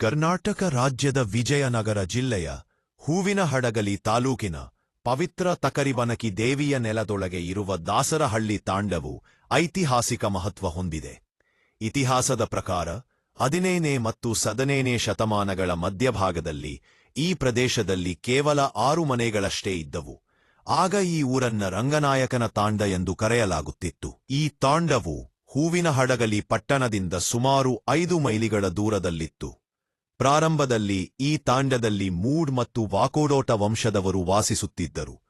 ಕರ್ನಾಟಕ ರಾಜ್ಯದ ವಿಜಯನಗರ ಜಿಲ್ಲೆಯ ಹೂವಿನ ಹಡಗಲಿ ತಾಲೂಕಿನ ಪವಿತ್ರ ತಕರಿವನಕಿ ದೇವಿಯ ನೆಲದೊಳಗೆ ಇರುವ ದಾಸರಹಳ್ಳಿ ತಾಂಡವು ಐತಿಹಾಸಿಕ ಮಹತ್ವ ಹೊಂದಿದೆ. ಇತಿಹಾಸದ ಪ್ರಕಾರ ಹದಿನೇನೇ ಮತ್ತು ಸದನೇನೇ ಶತಮಾನಗಳ ಮಧ್ಯಭಾಗದಲ್ಲಿ ಈ ಪ್ರದೇಶದಲ್ಲಿ ಕೇವಲ ಆರು ಮನೆಗಳಷ್ಟೇ ಇದ್ದವು. ಆಗ ಈ ಊರನ್ನ ರಂಗನಾಯಕನ ತಾಂಡ ಎಂದು ಕರೆಯಲಾಗುತ್ತಿತ್ತು. ಈ ತಾಂಡವು ಹೂವಿನ ಹಡಗಲಿ ಪಟ್ಟಣದಿಂದ ಸುಮಾರು ಐದು ಮೈಲಿಗಳ ದೂರದಲ್ಲಿತ್ತು. ಪ್ರಾರಂಭದಲ್ಲಿ ಈ ತಾಂಡದಲ್ಲಿ ಮೂಡ್ ಮತ್ತು ವಾಕೋಡೋಟ ವಂಶದವರು ವಾಸಿಸುತ್ತಿದ್ದರು.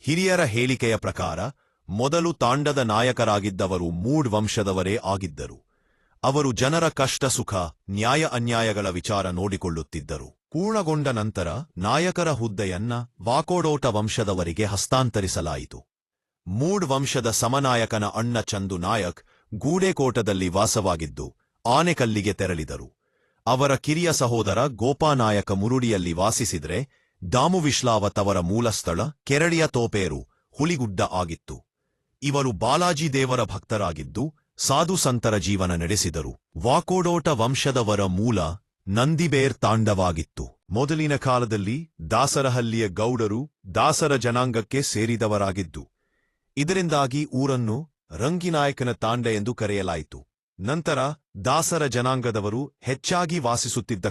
ಹಿರಿಯರ ಹೇಳಿಕೆಯ ಪ್ರಕಾರ, ಮೊದಲು ತಾಂಡದ ನಾಯಕರಾಗಿದ್ದವರು ಮೂಡ್ ವಂಶದವರೇ ಆಗಿದ್ದರು. ಅವರು ಜನರ ಕಷ್ಟ, ಸುಖ, ನ್ಯಾಯ, ಅನ್ಯಾಯಗಳ ವಿಚಾರ ನೋಡಿಕೊಳ್ಳುತ್ತಿದ್ದರು. ಪೂರ್ಣಗೊಂಡ ನಂತರ ನಾಯಕರ ಹುದ್ದೆಯನ್ನ ವಾಕೋಡೋಟ ವಂಶದವರಿಗೆ ಹಸ್ತಾಂತರಿಸಲಾಯಿತು. ಮೂಡ್ ವಂಶದ ಸಮನಾಯಕನ ಅಣ್ಣ ಚಂದು ನಾಯಕ್ ಗೂಡೆಕೋಟದಲ್ಲಿ ವಾಸವಾಗಿದ್ದು ಆನೆಕಲ್ಲಿಗೆ ತೆರಳಿದರು. ಅವರ ಕಿರಿಯ ಸಹೋದರ ಗೋಪಾನಾಯಕ ಮುರುಡಿಯಲ್ಲಿ ವಾಸಿಸಿದರೆ ದಾಮುವಿಶ್ಲಾವತ್ ಅವರ ಮೂಲಸ್ಥಳ ಕೆರಳಿಯ ತೋಪೇರು ಹುಲಿಗುಡ್ಡ ಆಗಿತ್ತು. ಇವರು ಬಾಲಾಜಿ ದೇವರ ಭಕ್ತರಾಗಿದ್ದು ಸಾಧು ಸಂತರ ಜೀವನ ನಡೆಸಿದರು. ವಾಕೋಡೋಟ ವಂಶದವರ ಮೂಲ ನಂದಿಬೇರ್ ತಾಂಡವಾಗಿತ್ತು. ಮೊದಲಿನ ಕಾಲದಲ್ಲಿ ದಾಸರಹಳ್ಳಿಯ ಗೌಡರು ದಾಸರ ಜನಾಂಗಕ್ಕೆ ಸೇರಿದವರಾಗಿದ್ದು, ಇದರಿಂದಾಗಿ ಊರನ್ನು ರಂಗಿನಾಯಕನ ತಾಂಡ ಎಂದು ಕರೆಯಲಾಯಿತು. ನಂತರ ದಾಸರ ಜನಾಂಗದವರು ಹೆಚ್ಚಾಗಿ ವಾಸಿಸುತ್ತಿದ್ದ